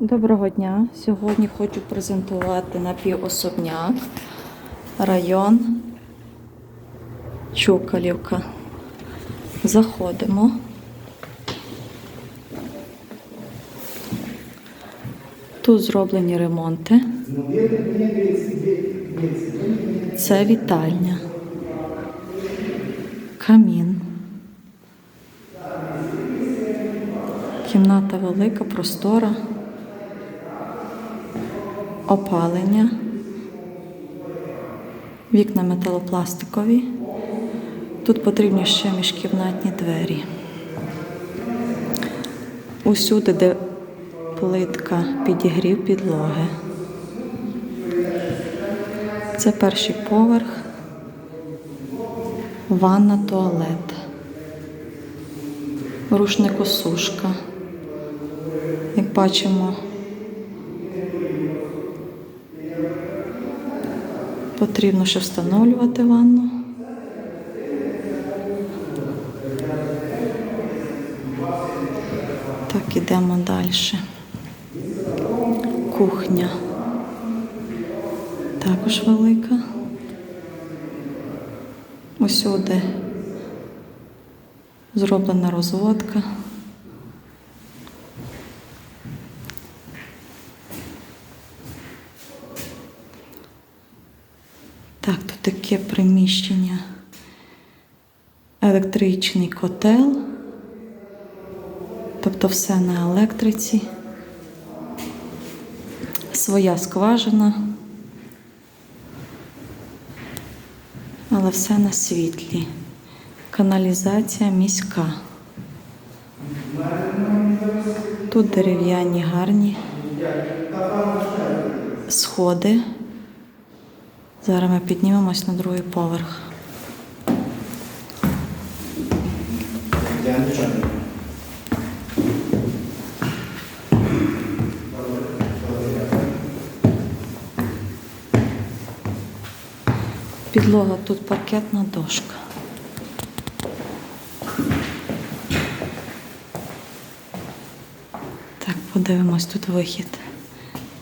Доброго дня. Сьогодні хочу презентувати напівособняк, район Чукалівка. Заходимо. Тут зроблені ремонти. Це вітальня. Камін. Кімната велика, простора. Опалення. Вікна металопластикові. Тут потрібні ще міжкімнатні двері. Усюди, де плитка підігрів підлоги. Це перший поверх, ванна, туалет, рушникосушка. Як бачимо, потрібно ще встановлювати ванну. Так, ідемо далі. Кухня. Також велика. Усюди зроблена розводка. Так, тут таке приміщення. Електричний котел. Тобто все на електриці. Своя скважина. Але все на світлі. Каналізація міська. Тут дерев'яні гарні сходи. Зараз ми піднімемось на другий поверх. Підлога тут паркетна дошка. Так, подивимось тут вихід.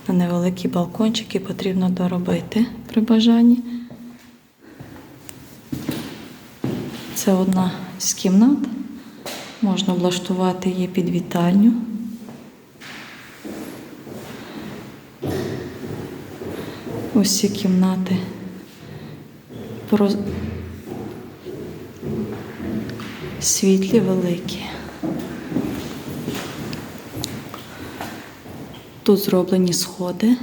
На невеликі балкончики потрібно доробити при бажанні. Це одна з кімнат. Можна облаштувати її під вітальню. Усі кімнати про... світлі великі. Тут зроблені сходи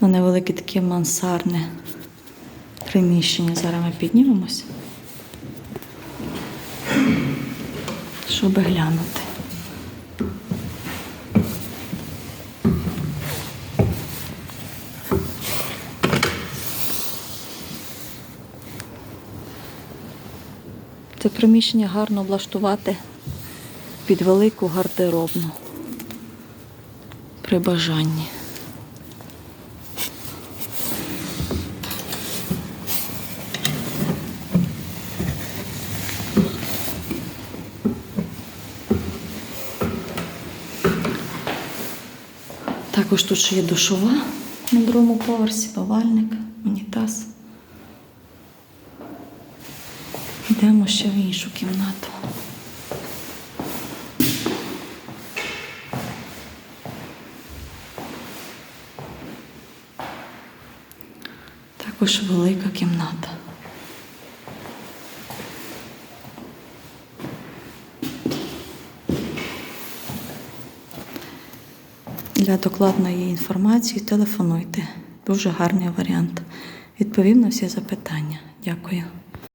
на невелике таке мансарне приміщення. Зараз ми піднімемось, щоб глянути. Це приміщення гарно облаштувати під велику гардеробну при бажанні. Також тут ще є душова на другому поверсі, бавальник, унітаз. Йдемо ще в іншу кімнату. Також велика кімната. Для докладної інформації телефонуйте. Дуже гарний варіант. Відповім на всі запитання. Дякую.